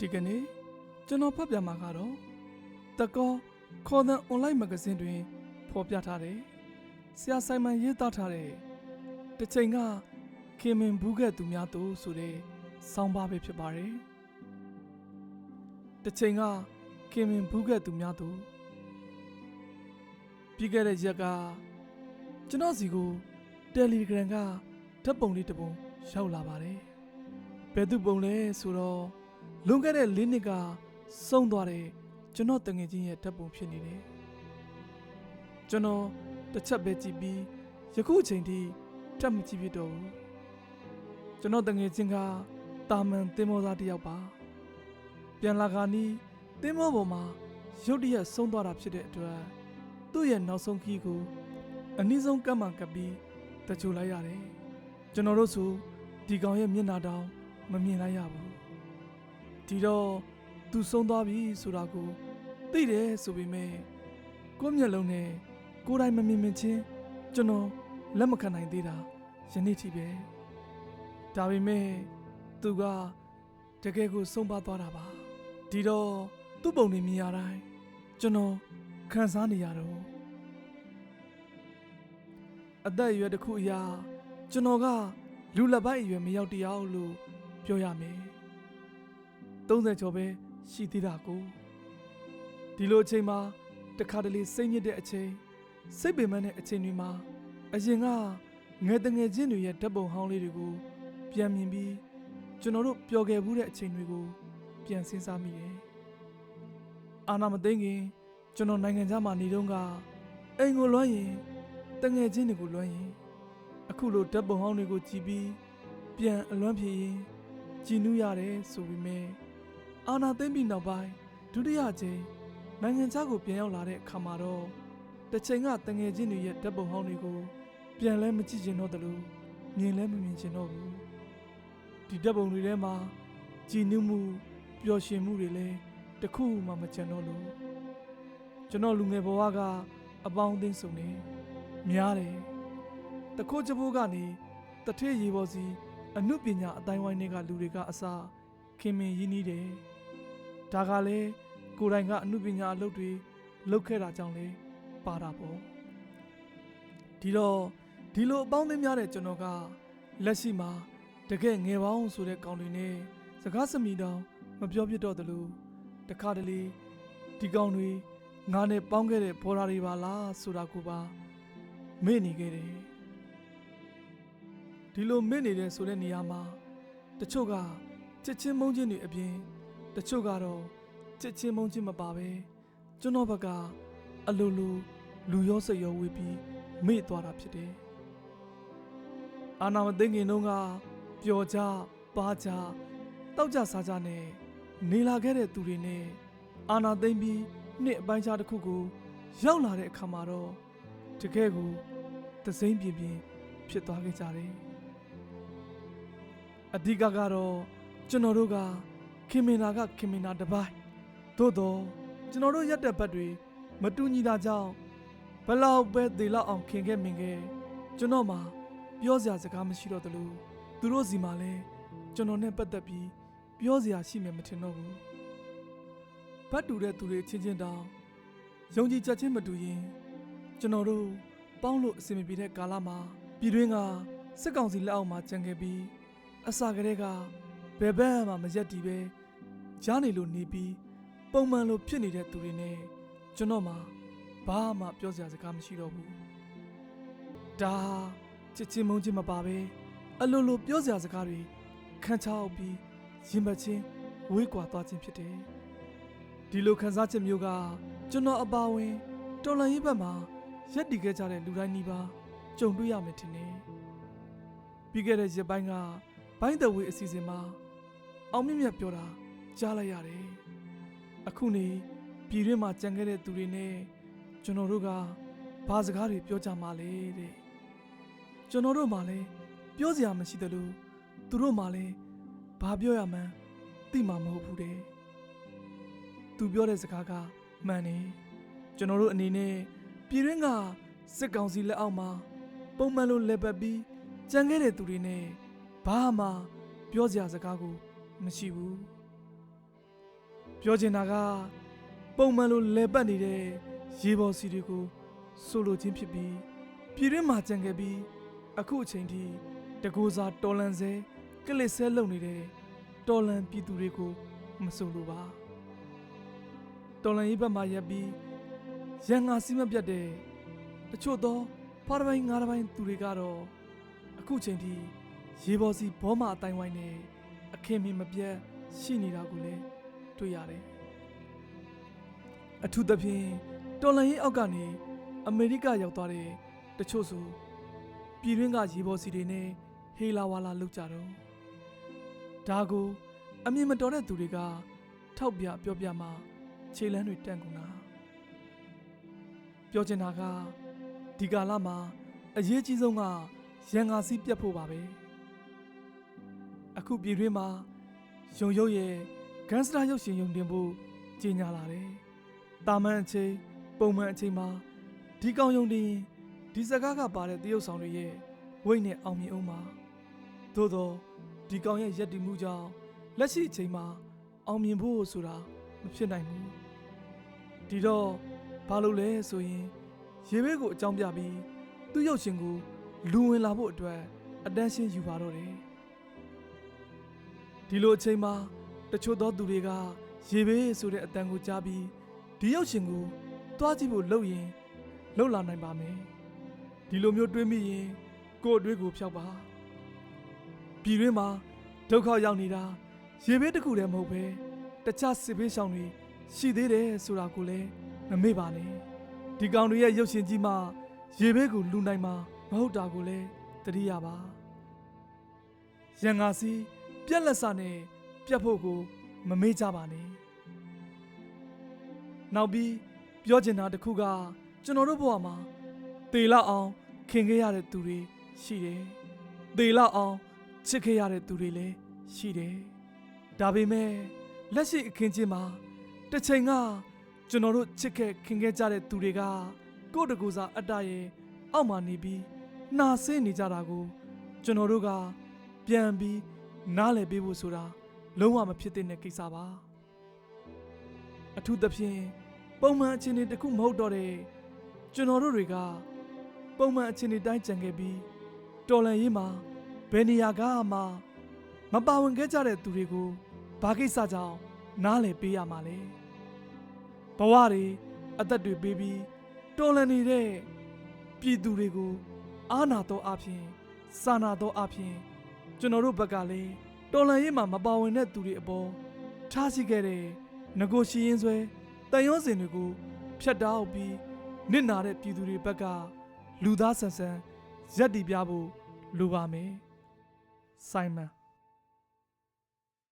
ဒီကနေ့ကျွန်တော်ဖတ်ပြမှာကတော့တကောခေါ်တဲ့ online magazine တွင်ဖော်ပြထားတယ်ဆရာဆိုင်မန်ရေးသားထားတဲ့တစ်ချိန်ကခင်မင်ဘူးခဲ့သူများတို့ဆိုတဲ့ဆောင်းပါးပဲဖြစ်ပါတယ်တစ်ချိန်ကခင်မင်ဘူးခဲ့သူများတို့ပြီးခဲ့တဲ့ရက်ကကျွန်တော်စီကို Telegram ကဓာတ်ပုံလေးတစ်ပုံရောက်လာပါတယ်ဘယ်သူပုံလဲဆိုတော့ လွန်ခဲ့တဲ့၄နှစ်ကဆုံးသွားတဲ့ကျွန်တော်တငယ်ချင်းရဲ့ဓာတ်ပုံဖြစ်နေတယ်ကျွန်တော်တစ်ချက်ပဲကြည့်ပြီးယခုအချိန်ထိထပ်မကြည့်ဖြစ်တော့ဘူးကျွန်တော်တငယ်ချင်းကတာမန်တင်မောသားတစ်ယောက်ပါပြန်လာခါနီးတင်မောပေါ်မှာရုတ်တရက်ဆုံးသွားတာဖြစ်တဲ့အတွက်သူ့ရဲ့နောက်ဆုံးခီးကိုအနည်းဆုံးကပ်မှကပ်ပြီးတချိုလိုက်ရတယ်ကျွန်တော်တို့ဆိုဒီကောင်ရဲ့မျက်နှာတောင်မမြင်လိုက်ရဘူး ဒီတော့သူဆုံးသွားပြီဆိုတာကိုသိတယ်ဆိုပေမဲ့ကိုယ့်မျက်လုံးနဲ့ကိုယ်တိုင်မမြင်မြင်ချင်းကျွန်တော်လက်မခံနိုင်သေးတာယနေ့ထိပဲဒါပေမဲ့သူကတကယ်ကိုဆုံးပါသွားတာပါဒီတော့သူ့ပုံတွေမြင်ရတိုင်းကျွန်တော်ခံစားနေရတော့အသက်အရွယ်တစ်ခုအရာကျွန်တော်ကလူလက်ပိုက်အရွယ်မရောက်တယောက်လို့ပြောရမယ် 30ကျော်ပဲရှိသေးတာကိုဒီလိုအချိန်မှာတခါတလေစိတ်ညစ်တဲ့အချိန်စိတ်ပင်ပန်းတဲ့အချိန်တွေမှာအရင်ကငယ်တငယ်ချင်းတွေရဲ့ဓာတ်ပုံဟောင်းလေးတွေကိုပြန်မြင်ပြီးကျွန်တော်တို့ပျော်ခဲ့မှုတဲ့အချိန်တွေကိုပြန်စဉ်းစားမိတယ်အာနာမသိငင်ကျွန်တော်နိုင်ငံခြားမှာနေတော့ကအိမ်ကိုလွှမ်းရင်တငယ်ချင်းတွေကိုလွှမ်းရင်အခုလိုဓာတ်ပုံဟောင်းတွေကိုကြည့်ပြီးပြန်အလွမ်းဖြစ်ရင်ကြည်နူးရတယ်ဆိုပေမဲ့ အာနာသိမ့်ပြီးနောက်ပိုင်းဒုတိယကြိမ်နိုင်ငံခြားကိုပြန်ရောက်လာတဲ့အခါမှာတော့တစ်ချိန်ကတငယ်ချင်းတွေရဲ့ဓာတ်ပုံဟောင်းတွေကိုပြန်လဲမကြည့်ချင်တော့တယ်လို့မြင်လဲမမြင်ချင်တော့ဘူးဒီဓာတ်ပုံတွေထဲမှာကြည်နူးမှုပျော်ရွှင်မှုတွေလည်းတစ်ခုမှမချင်တော့လို့ကျွန်တော်လူငယ်ဘဝကအပေါင်းအသင်းစုံနေများတယ်တခိုးချဖို့ကနေတထည့်ရေပေါ်စီအမှုပညာအတိုင်းဝိုင်းတွေကလူတွေကအစားခင်မင်ရင်းနှီးတယ် ဒါကလည်းကိုယ်တိုင်ကအမှုပညာအလုပ်တွေလုပ်ခဲ့တာကြောင့်လေပါတာပေါ့ဒီတော့ဒီလိုအပေါင်းအသင်းများတဲ့ကျွန်တော်ကလက်ရှိမှာတကယ်ငယ်ပေါင်းဆိုတဲ့ကောင်တွေနဲ့စကားစမိတောင်မပြောပြတော့တယ်လို့တခါတလေဒီကောင်တွေငါနဲ့ပေါင်းခဲ့တဲ့ဘော်ဒါတွေပါလားဆိုတာကိုပါမေ့နေခဲ့တယ်ဒီလိုမေ့နေတဲ့ဆိုတဲ့နေရာမှာတချို့ကချစ်ချင်းမုန်းချင်းတွေအပြင် တချို့ကတော့ချစ်ချင်းမုန်းချင်းမပါပဲကျွန်တော်ဘက်ကအလိုလိုလူရောစိတ်ရောဝေးပြီးမေ့သွားတာဖြစ်တယ်အာနာမသိငင်တော့ကပျော်ကြပါကြတောက်ကြစားကြနဲ့နေလာခဲ့တဲ့သူတွေနဲ့အာနာသိမ့်ပြီးနှစ်အပိုင်းခြားတစ်ခုကို ရောက်လာတဲ့အခါမှာတော့တကယ်ကိုသစိမ့်ပြင်းပြင်းဖြစ်သွားခဲ့ကြတယ်အဓိကကတော့ကျွန်တော်တို့က ခင်မင်နာကခင်မင်နာတစ်ပိုင်းသို့တော့ကျွန်တော်တို့ရက်တဲ့ဘက်တွေမတူညီတာကြောင့်ဘလောက်ပဲသေလောက်အောင်ခင်ခဲ့မင်ခဲ့ကျွန်တော်မှပြောစရာစကားမရှိတော့တလို့သူတို့စီမှာလဲကျွန်တော်နဲ့ပတ်သက်ပြီးပြောစရာရှိမယ်မထင်တော့ဘူးဘတ်တူတဲ့သူတွေချင်းချင်းတောင်ယုံကြည်ချက်ချင်းမတူရင်ကျွန်တော်တို့ပေါင်းလို့အဆင်မပြေတဲ့ကာလမှာပြည်တွင်းကစစ်ကောင်စီလက်အောက်မှာကြံခဲ့ပြီးအစာကလေးကဘယ်ဘက်မှမရက်တီပဲ ကြားနေလို့နေပြီးပုံမှန်လိုဖြစ်နေတဲ့သူတွေနဲ့ကျွန်တော်မှဘာမှပြောစရာစကားမရှိတော့ဘူးဒါချစ်ချင်းမုန်းချင်းမပါပဲအလိုလိုပြောစရာစကားတွေခန်းချောက်ပြီးရင်ပတ်ချင်းဝေးကွာသွားခြင်းဖြစ်တယ်ဒီလိုခံစားချက်မျိုးကကျွန်တော်အပါဝင်တော်လန်ရေးဘက်မှာရက်တည်ခဲ့ကြတဲ့လူတိုင်းနီးပါးကြုံတွေ့ရမယ်ထင်တယ်ပြီးခဲ့တဲ့ရက်ပိုင်းကဘိုင်းတဝေးအစီအစဉ်မှာအောင်မြင့်မြတ်ပြောတာ ကြားလိုက်ရတယ်အခုနေပြည်တွင်းမှာကြံခဲ့တဲ့သူတွေနဲ့ကျွန်တော်တို့ကဘာစကားတွေပြောကြမှာလဲတဲ့ကျွန်တော်တို့မှလည်းပြောစရာမရှိတယ်လို့သူတို့မှလည်းဘာပြောရမှန်းသိမှာမဟုတ်ဘူးတဲ့သူပြောတဲ့စကားကမှန်နေကျွန်တော်တို့အနေနဲ့ပြည်တွင်းကစစ်ကောင်စီလက်အောက်မှာပုံမှန်လိုလက်ပတ်ပြီးကြံခဲ့တဲ့သူတွေနဲ့ဘာမှပြောစရာစကားကိုမရှိဘူး ပြောချင်တာကပုံမှန်လိုလဲပတ်နေတဲ့ရေပေါ်စီတွေကိုဆိုလိုခြင်းဖြစ်ပြီးပြည်တွင်းမှာကြံခဲ့ပြီးအခုအချိန်ထိတကူစားတော်လန်စဲကလစ်ဆဲလုံနေတဲ့တော်လန်ပြည်သူတွေကိုမဆိုလိုပါတော်လန်ရေးဘက်မှာရပ်ပြီးရန်ငါစီးမပြတ်တဲ့တချို့သောဖားတစ်ပိုင်းငါးတစ်ပိုင်းသူတွေကတော့အခုချိန်ထိရေပေါ်စီဘောမအတိုင်းဝိုင်းနဲ့အခင်းမင်မပြတ်ရှိနေတာကိုလည်း တွေ့ရတယ်အထူးသဖြင့်တော်လန်ရေးအောက်ကနေအမေရိကရောက်သွားတဲ့တချို့ဆိုပြည်တွင်းကရေပေါ်စီတွေနဲ့ဟေလာဝါလာလောက်ကြတော့ဒါကိုအမြင်မတော်တဲ့သူတွေကထောက်ပြပြောပြမှခြေလန်းတွေတန့်ကုန်တာပြောချင်တာကဒီကာလမှာအရေးကြီးဆုံးကရန်ငါစီးပြတ်ဖို့ပါပဲအခုပြည်တွင်းမှာယုံရုပ်ရဲ့ ဂန်စတာရုပ်ရှင်ယုံတင်ဖို့ကြီးညာလာတယ်တာမန်အချိန်ပုံမှန်အချိန်မှာဒီကောင်ယုံတင်ဒီစကားကပါတဲ့တရုပ်ဆောင်တွေရဲ့ဝိတ်နဲ့အောင်မြင်အောင်ပါသို့တော့ဒီကောင်ရဲ့ရက်တည်မှုကြောင့်လက်ရှိအချိန်မှာအောင်မြင်ဖို့ဆိုတာမဖြစ်နိုင်ဘူးဒီတော့ဘာလို့လဲဆိုရင်ရေဘေးကိုအကြောင်းပြပြီးသူ့ရုပ်ရှင်ကိုလူဝင်လာဖို့အတွက်အတန်းရှင်းယူပါတော့တယ်ဒီလိုအချိန်မှာ တချို့သောသူတွေကရေဘေးဆိုတဲ့အတန်ကိုကြားပြီးဒီရုပ်ရှင်ကိုတွားကြည့်ဖို့လုပ်ရင်လုပ်လာနိုင်ပါမယ်ဒီလိုမျိုးတွေးမိရင်ကိုယ့်အတွေးကိုဖျောက်ပါပြည်တွင်းမှာဒုက္ခရောက်နေတာရေဘေးတစ်ခုတည်းမဟုတ်ပဲတခြားစစ်ဘေးရှောင်တွေရှိသေးတယ်ဆိုတာကိုလည်းမမေ့ပါနဲ့ဒီကောင်တွေရဲ့ရုပ်ရှင်ကြီးမှရေဘေးကိုလူနိုင်မှာမဟုတ်တာကိုလည်းသတိရပါရန်ငါစီပြက်လက်စနဲ့ ပြတ်ဖို့ကိုမမေ့ကြပါနဲ့နောက်ပြီးပြောချင်တာတစ်ခုကကျွန်တော်တို့ဘဝမှာတေလောက်အောင်ခင်ခဲ့ရတဲ့သူတွေရှိတယ်တေလောက်အောင်ချစ်ခဲ့ရတဲ့သူတွေလည်းရှိတယ်ဒါပေမဲ့လက်ရှိအခင်းချင်းမှာတစ်ချိန်ကကျွန်တော်တို့ချစ်ခဲ့ခင်ခဲ့ကြတဲ့သူတွေကကိုယ့်တကူစားအတ္တရဲ့အောက်မှာနေပြီးနှာဆင်းနေကြတာကို ကျွန်တော်တို့ကပြန်ပြီးနားလည်ပေးဖို့ဆိုတာ လုံးဝမဖြစ်သင့်တဲ့ကိစ္စပါအထူးသဖြင့်ပုံမှန်အခြေအနေတစ်ခုမဟုတ်တော့တဲ့ကျွန်တော်တို့တွေကပုံမှန်အခြေအနေတိုင်းကြံခဲ့ပြီးတော်လန်ရေးမှာဘယ်နေရာကမှမပါဝင်ခဲ့ကြတဲ့သူတွေကိုဘာကိစ္စကြောင့်နားလည်ပေးရမှာလဲဘဝတွေအသက်တွေပေးပြီးတော်လန်နေတဲ့ပြည်သူတွေကို အာနာတော်အဖြစ်စာနာတော်အဖြစ်ကျွန်တော်တို့ဘက်ကလည်း တော်လန်ရေးမှာမပါဝင်တဲ့သူတွေအပေါ်ထားရှိခဲ့တဲ့ငကိုရှိရင်ဆွဲတန်ရုံးစင်တွေကိုဖျက်တောက်ပြီးနစ်နာတဲ့ပြည်သူတွေဘက်ကလူသားဆန်ဆန်ရက်တီပြဖို့လိုပါမယ်ဆိုင်မန်